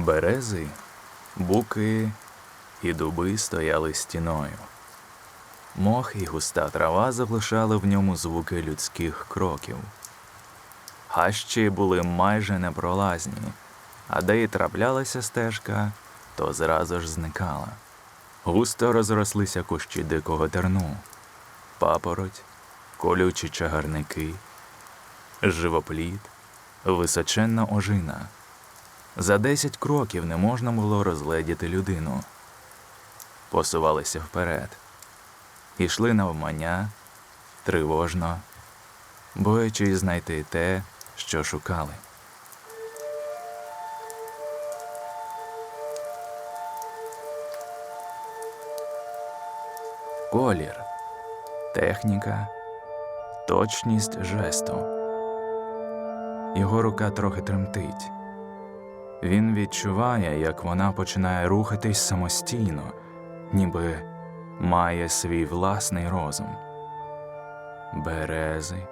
Берези, буки і дуби стояли стіною. Мох і густа трава заглушали в ньому звуки людських кроків. Хащі були майже непролазні, а де й траплялася стежка, то зразу ж зникала. Густо розрослися кущі дикого терну, папороть, колючі чагарники, живоплід, височенна ожина. За десять кроків не можна було розгледіти людину. Посувалися вперед, ішли навмання, тривожно, боячись знайти те, що шукали. Колір, техніка, точність жесту. Його рука трохи тремтить. Він відчуває, як вона починає рухатись самостійно, ніби має свій власний розум. Берези,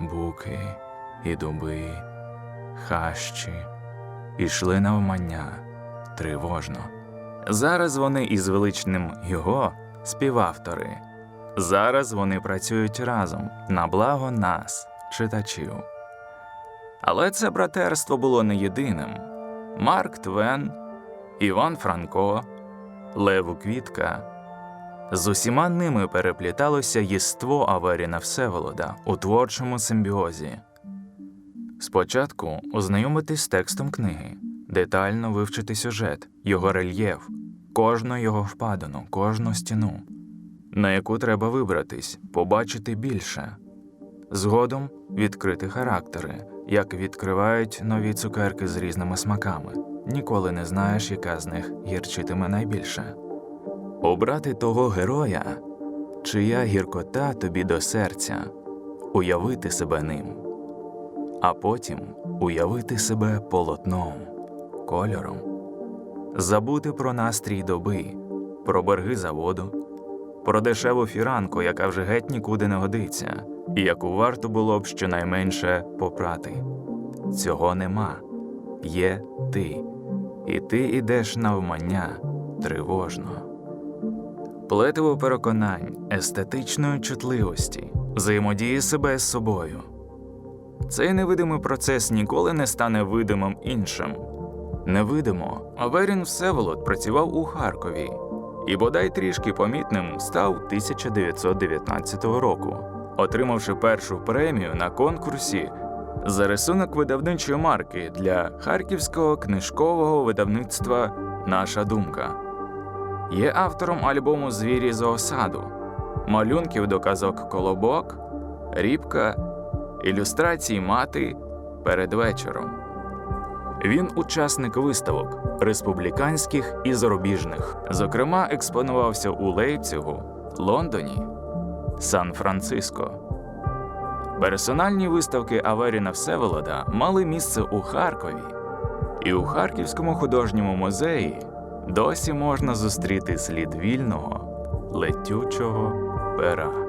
буки і дуби, хащі ішли навмання тривожно. Зараз вони із величним його співавтори. Зараз вони працюють разом на благо нас, читачів. Але це братерство було не єдиним. Марк Твен, Іван Франко, Лев Квітка. З усіма ними перепліталося єство Аверіна Всеволода у творчому симбіозі. Спочатку ознайомитись з текстом книги, детально вивчити сюжет, його рельєф, кожну його впадину, кожну стіну, на яку треба вибратись, побачити більше. Згодом відкрити характери, як відкривають нові цукерки з різними смаками. Ніколи не знаєш, яка з них гірчитиме найбільше. Обрати того героя, чия гіркота тобі до серця, уявити себе ним, а потім уявити себе полотном, кольором, забути про настрій доби, про берги заводу, про дешеву фіранку, яка вже геть нікуди не годиться, і яку варто було б щонайменше попрати. Цього нема. Є ти, і ти ідеш навмання тривожно. Плетиво переконань, естетичної чутливості, взаємодії себе з собою. Цей невидимий процес ніколи не стане видимим іншим. Невидимо, Аверін Всеволод працював у Харкові і бодай трішки помітним став 1919 року, отримавши першу премію на конкурсі за рисунок видавничої марки для харківського книжкового видавництва Наша думка. Є автором альбому Звірі зоосаду, малюнків до казок Колобок, Рібка, ілюстрацій мати перед вечором. Він учасник виставок республіканських і зарубіжних. Зокрема, експонувався у Лейпцигу, Лондоні, Сан-Франциско. Персональні виставки Аверіна Всеволода мали місце у Харкові, і у Харківському художньому музеї досі можна зустріти слід вільного, летючого пера.